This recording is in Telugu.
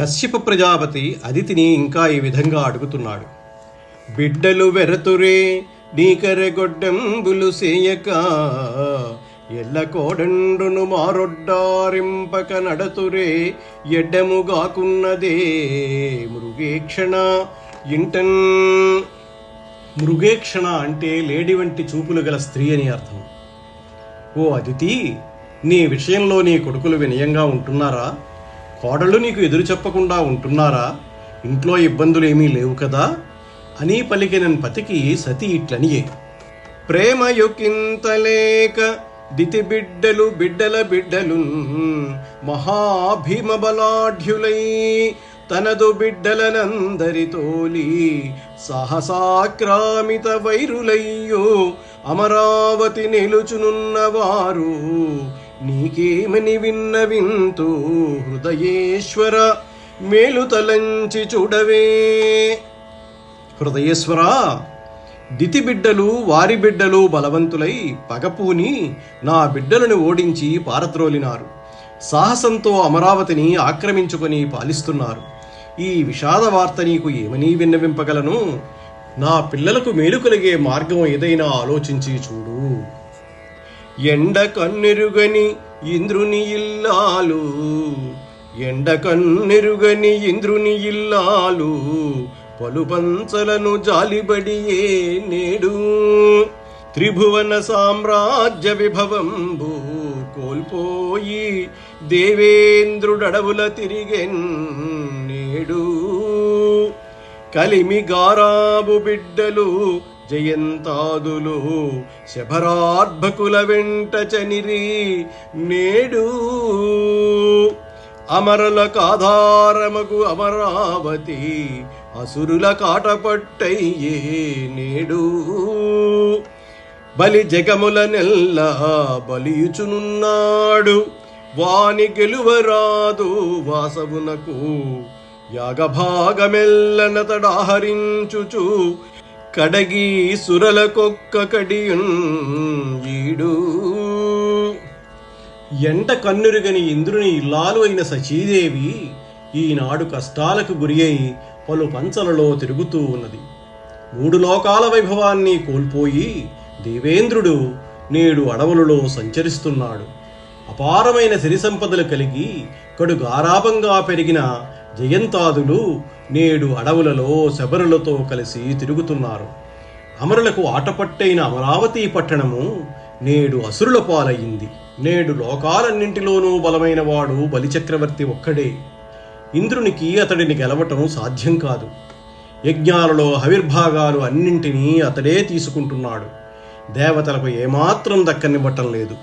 కశ్యప ప్రజాపతి అదితిని ఇంకా ఈ విధంగా అడుగుతున్నాడు. బిడ్డలు వెరతురే నీకరెగొడ్డంబులు సేయక ఎల్ల కోడండును మారొడ్డారింపక నడతురే ఎడ్డముగాకున్నదే మృగేక్షణ ఇంటన్ మృగేక్షణ అంటే లేడి వంటి చూపులు గల స్త్రీ అని అర్థం. ఓ అదితి నీ విషయంలో నీ కొడుకులు వినయంగా ఉంటున్నారా? కోడళ్ళు నీకు ఎదురు చెప్పకుండా ఉంటున్నారా? ఇంట్లో ఇబ్బందులు ఏమీ లేవు కదా? అని పలికిన పతికి సతి ఇట్లనియే. ప్రేమయుకింతలేక దితి బిడ్డలు బిడ్డల బిడ్డలు మహాభీమబలాఢ్యులై తనదు తనదు బిడ్డలనందరితోలి సహసాక్రామిత వైరులయ్యో అమరావతి నిలుచునున్నవారు నీకేమని విన్న వింతు హృదయేశ్వర మేలు తలంచి చూడవే. హృదయేశ్వరా దితి బిడ్డలు వారి బిడ్డలు బలవంతులై పగపూని నా బిడ్డలను ఓడించి పారద్రోలినారు. సాహసంతో అమరావతిని ఆక్రమించుకొని పాలిస్తున్నారు. ఈ విషాద వార్త నీకు ఏమని విన్నవింపగలను? నా పిల్లలకు మేలు కలిగే మార్గం ఏదైనా ఆలోచించి చూడు. ఎండ కన్నెరుగని ఇంద్రుని ఇల్లాలు. ఎండ కన్నెరుగని ఇంద్రుని ఇల్లాలు. పలుపంచలను జాలిబడియే నేడు. త్రిభువన సామ్రాజ్య విభవంబు కోల్పోయి దేవేంద్రుడడవుల తిరిగెన్ నేడు. కలిమి గారాబు బిడ్డలు జయంతాదులు శభరార్భకుల వెంట చనిరి నేడు. అమరుల కాధారమగు అమరావతి అసురుల కాటపట్టయ్యే నేడు. బలి జగముల నెల్ల బలియుచునున్నాడు వాని గెలువరాదు వాసవునకు. యాగభాగమెల్లనతడాహరించుచు కడగి సురలకొక్క కడియున్ ఎంట కన్నురుగని ఇంద్రుని ఇల్లాలు అయిన సచీదేవి ఈనాడు కష్టాలకు గురి అయి పలు పంచలలో తిరుగుతూ ఉన్నది. మూడు లోకాల వైభవాన్ని కోల్పోయి దేవేంద్రుడు నేడు అడవులలో సంచరిస్తున్నాడు. అపారమైన సిరి సంపదలు కలిగి కడు గారాభంగా పెరిగిన జయంతాదులు నేడు అడవులలో శబరులతో కలిసి తిరుగుతున్నారు. అమరులకు ఆటపట్టైన అమరావతి పట్టణము నేడు అసురుల పాలయ్యింది. నేడు లోకాలన్నింటిలోనూ బలమైన వాడు బలిచక్రవర్తి ఒక్కడే. ఇంద్రునికి అతడిని గెలవటం సాధ్యం కాదు. యజ్ఞాలలో ఆవిర్భాగాలు అన్నింటినీ అతడే తీసుకుంటున్నాడు. దేవతలకు ఏమాత్రం దక్కనివ్వటం లేదు.